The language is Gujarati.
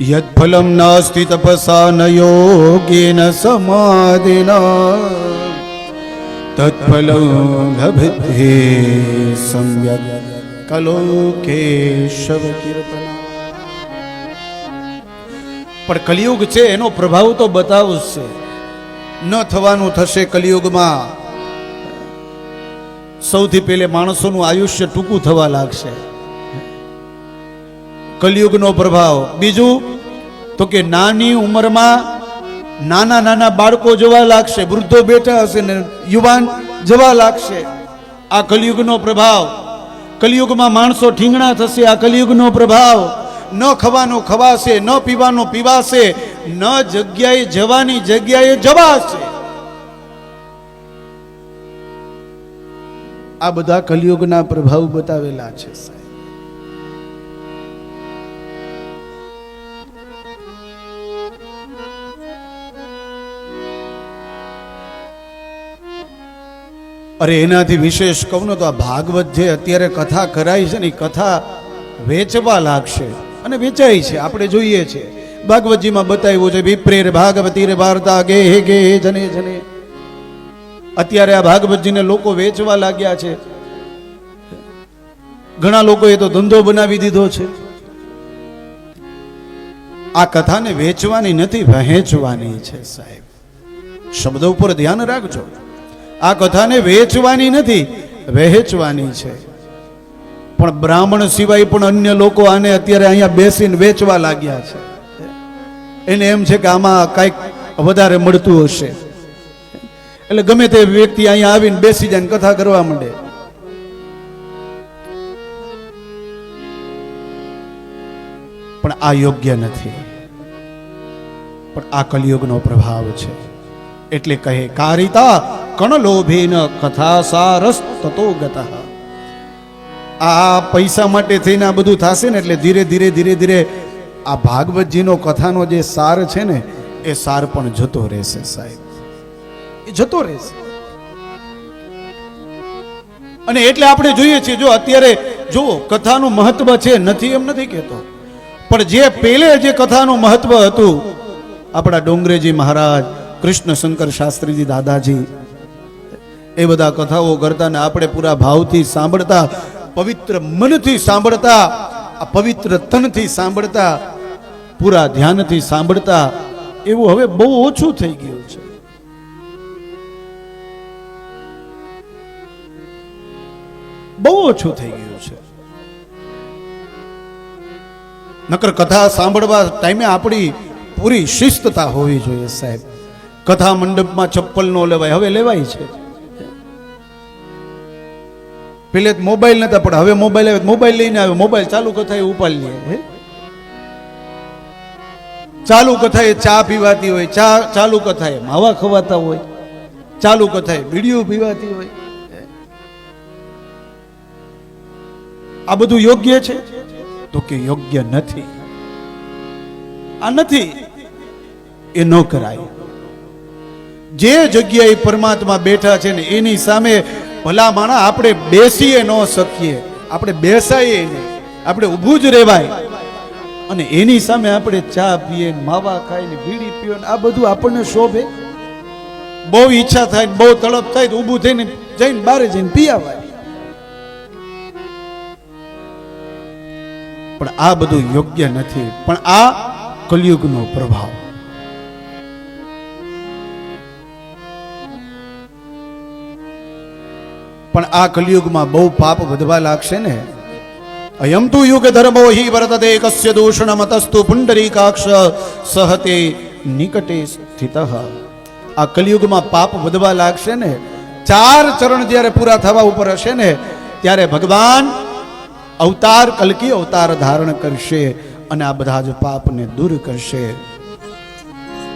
યત્ફલમ નાસ્તિ તપસા ન યોગેન સમાધિના તત્ફલમ લભતે સમ્યક કલો પણ કલિયુગ છે, એનો પ્રભાવ તો બતાવશે ન થવાનું થશે કલિયુગમાં. સૌથી પહેલે માણસોનું આયુષ્ય ટૂંકું થવા લાગશે. કલિયુગનો પ્રભાવ. બીજું, તો કે નાની ઉંમરમાં નાના નાના બાળકો જવા લાગશે, વૃદ્ધો બેઠા હશે ને યુવાન જવા લાગશે. આ કલિયુગનો પ્રભાવ. કલિયુગમાં માણસો ઠીંગણા થશે, આ કલિયુગનો પ્રભાવ. ન ખવાનું ખવાશે, ન પીવાનો પીવાશે, ન જગ્યાએ જવાની જગ્યાએ જવાશે. આ બધા કલિયુગના પ્રભાવ બતાવેલા છે અરે એનાથી વિશેષ કહું ને તો આ ભાગવત જે અત્યારે કથા કરાઈ છે ને એ કથા વેચવા લાગશે અને વેચાય છે, આપણે જોઈએ છે. ભાગવતજીમાં બતાવ્યું છે, વિપ્રેર ભાગવતી રે વાર્તા ગે હે ગે હે જને જને. અત્યારે આ ભાગવતજીને લોકો વેચવા લાગ્યા છે. ઘણા લોકોએ તો ધંધો બનાવી દીધો છે. આ કથાને વેચવાની નથી, વહેંચવાની છે સાહેબ. શબ્દો ઉપર ધ્યાન રાખજો. આ કથાને વેચવાની નથી વહેંચવાની છે. પણ બ્રાહ્મણ સિવાય પણ અન્ય લોકો આને અત્યારે અહીંયા બેસીને વેચવા લાગ્યા છે. એને એમ છે કે આમાં કાંઈક વધારે મળતું હશે. એટલે ગમે તે વ્યક્તિ અહીંયા આવીને બેસી જાય કથા કરવા માંડે. પણ આ યોગ્ય નથી. પણ આ કલિયુગનો પ્રભાવ છે. એટલે કહે, કારિતા કણલોભેન કથા સારસ તતો ગતઃ. આ પૈસા માટે થઈને આ બધું થશે ને એટલે ધીરે ધીરે ધીરે ધીરે આ ભાગવતજીનો કથાનો જે સાર છે ને, એ સાર પણ જતો રહેશે સાહેબ. એ જતો રહેશે. અને એટલે આપણે જોઈએ છીએ, જો અત્યારે જો કથાનું મહત્વ છે, નથી એમ નથી કહેતો. પણ જે પેલે જે કથાનું મહત્વ હતું, આપણા ડોંગરેજી મહારાજ કૃષ્ણ શંકર શાસ્ત્રીજી દાદાજી એ બધા કથાઓ કરતા ને આપણે પૂરા ભાવથી સાંભળતા, પવિત્ર મનથી સાંભળતા, આ પવિત્ર તનથી સાંભળતા, પૂરા ધ્યાનથી સાંભળતા, એવું હવે બહુ ઓછું થઈ ગયું છે. બહુ ઓછું થઈ ગયું છે. નકર કથા સાંભળવા ટાઈમે આપણી પૂરી શિસ્તતા હોવી જોઈએ સાહેબ. કથા મંડપમાં ચપ્પલ નો લેવાય, હવે લેવાય છે. પેલે મોબાઈલ નતા, પણ હવે મોબાઈલ આવે, મોબાઈલ લઈને આવે, મોબાઈલ ચાલુ કથા એ ઉપાડી લે ચાલુ કથા એ ચા પીવાતી હોય, ચા ચાલુ કથાએ માવા ખવાતા હોય, ચાલુ કથાએ બીડીઓ પીવાતી હોય આ બધું યોગ્ય છે? તો કે યોગ્ય નથી. આ નથી. એ ન કરાય. જે જગ્યાએ પરમાત્મા બેઠા છે ને એની સામે ભલા આપણે બેસીએ ન શકીએ. આપણે બેસાઈએ નહીં. આપણે ઊભું જ રહેવાય. અને એની સામે આપણે ચા પીએ, માવા ખાઈ ને બીડી પીએ આ બધું આપણને શોભે. બહુ ઈચ્છા થાય બહુ તડપ થાય તો ઊભું થઈને જઈને બારે જઈને પી આવાય. પણ આ બધું યોગ્ય નથી. પણ આ કલયુગનો પ્રભાવ. પણ આ કલયુગમાં બહુ પાપ વધવા લાગશે ને? અયમ તુ યુગ ધર્મો હિ વર્તતે કસ્ય દૂષણ મતસ્તુ પુંડરીકાક્ષ સહતે નિકટે સ્થિત. આ કલયુગમાં પાપ વધવા લાગશે ને? ચાર ચરણ જ્યારે પૂરા થવા ઉપર હશે ને, ત્યારે ભગવાન અવતાર, કલકી અવતાર ધારણ કરશે અને આ બધા જ પાપને દૂર કરશે.